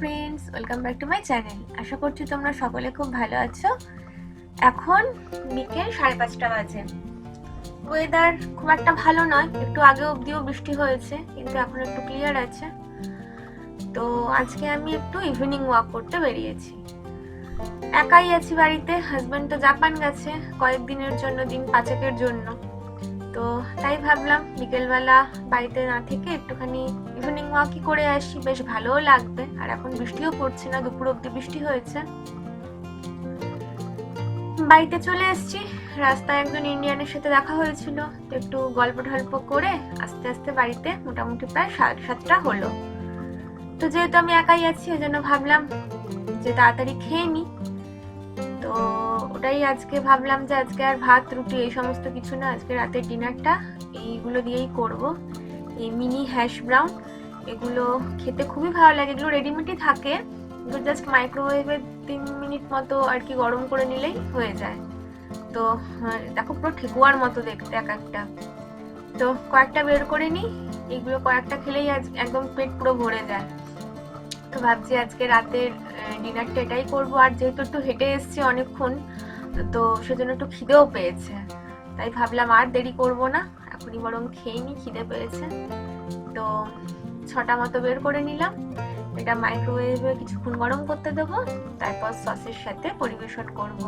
Friends welcome back to my channel আশা করছি তোমরা সকলে খুব ভালো আছো। এখন বিকেল সাড়ে পাঁচটা বাজে। ওয়েদার খুব একটা ভালো নয়, একটু আগে অবধিও বৃষ্টি হয়েছে, কিন্তু এখন একটু ক্লিয়ার আছে। তো আজকে আমি একটু ইভিনিং ওয়াক করতে বেরিয়েছি। একাই আছি বাড়িতে হাজব্যান্ড তো জাপান গেছে, কয়েকদিনের জন্য, দিন পাঁচেকের জন্য। তো তাই ভাবলাম বিকেলবেলা বাড়িতে না থেকে একটুখানি ইভিনিং ওয়াকই করে আসি। বেশ ভালোও লাগবে। আর এখন বৃষ্টিও পড়ছে না, দুপুর অব্দি বৃষ্টি হয়েছে। বাড়িতে চলে এসেছি। রাস্তায় একজন ইন্ডিয়ানের সাথে দেখা হয়েছিল। তো একটু গল্প টল্প করে আস্তে আস্তে বাড়িতে মোটামুটি প্রায় সাড়ে সাতটা হলো। তো যেহেতু আমি একাই আছি, ওই জন্য ভাবলাম যে তাড়াতাড়ি খেয়ে নিই তো ওটাই আজকে ভাবলাম যে আজকে আর ভাত, রুটি এই সমস্ত কিছু না, আজকে রাতের ডিনারটা এইগুলো দিয়েই করব। এই মিনি হ্যাশ ব্রাউন এগুলো খেতে খুবই ভালো লাগে, এগুলো রেডিমেডই থাকে এগুলো জাস্ট মাইক্রোওয়েভে তিন মিনিট মতো আর কি গরম করে নিলেই হয়ে যায়। তো দেখো পুরো ঠেকুয়ার মতো দেখতে এক একটা। তো কয়েকটা বের করে নিই, এগুলো কয়েকটা খেলেই আজ একদম পেট পুরো ভরে যায়। তো ভাবছি আজকে রাতের ডিনারটা এটাই করব, আর যেহেতু একটু হেঁটে এসেছি অনেকক্ষণ তো সেজন্য একটু খিদেও পেয়েছে। তাই ভাবলাম আর দেরি করব না। এখনই বরং খেয়ে নি, খিদে পেয়েছে। তো ছটা মতো বের করে নিলাম। এটা মাইক্রোওয়েভে কিছুক্ষণ গরম করতে দেবো, তারপর সসের সাথে পরিবেশন করব।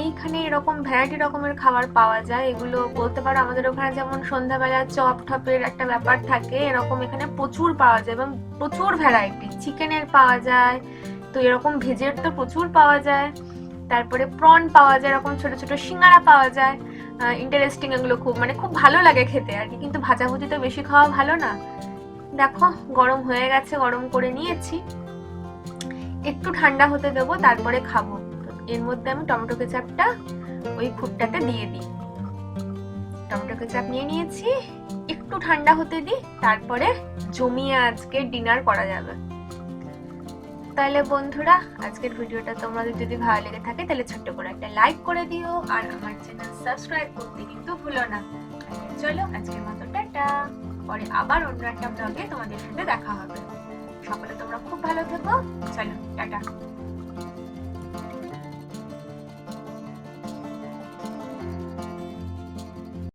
এইখানে এরকম ভ্যারাইটি রকমের খাবার পাওয়া যায়। এগুলো বলতে পারো, আমাদের ওখানে যেমন সন্ধ্যাবেলা চপ টপের একটা ব্যাপার থাকে, এরকম এখানে প্রচুর পাওয়া যায় এবং প্রচুর ভ্যারাইটি চিকেনের পাওয়া যায়, তো এরকম ভেজের তো প্রচুর পাওয়া যায়। তারপরে প্রন পাওয়া যায়, এরকম ছোট ছোট সিঙ্গারা পাওয়া যায়। ইন্টারেস্টিং এগুলো খুব মানে খুব ভালো লাগে খেতে আর কি, কিন্তু ভাজাভুজি তো বেশি খাওয়া ভালো না। দেখো, গরম হয়ে গেছে, গরম করে নিয়েছি। একটু ঠান্ডা হতে দেবো, তারপরে খাব। এর মধ্যে আমি টমেটো কেচাপটা ওই খুঁটটাতে দিয়ে দিই। টমেটো কেচাপ নিয়ে নিয়েছি, একটু ঠান্ডা হতে দিই, তারপরে জমিয়ে আজকে ডিনার করা যাবে। তাহলে বন্ধুরা, আজকের ভিডিওটা তোমাদের যদি ভালো লেগে থাকে, তাহলে ছোট্ট করে একটা লাইক করে দিও আর আমার চ্যানেল সাবস্ক্রাইব করতে কিন্তু ভুলো না। চলো, আজকের মতো টাটা। পরে আবার অন্য একটা ব্লগে তোমাদের সাথে দেখা হবে। সকলে তোমরা খুব ভালো থেকো। চলো, টাটা।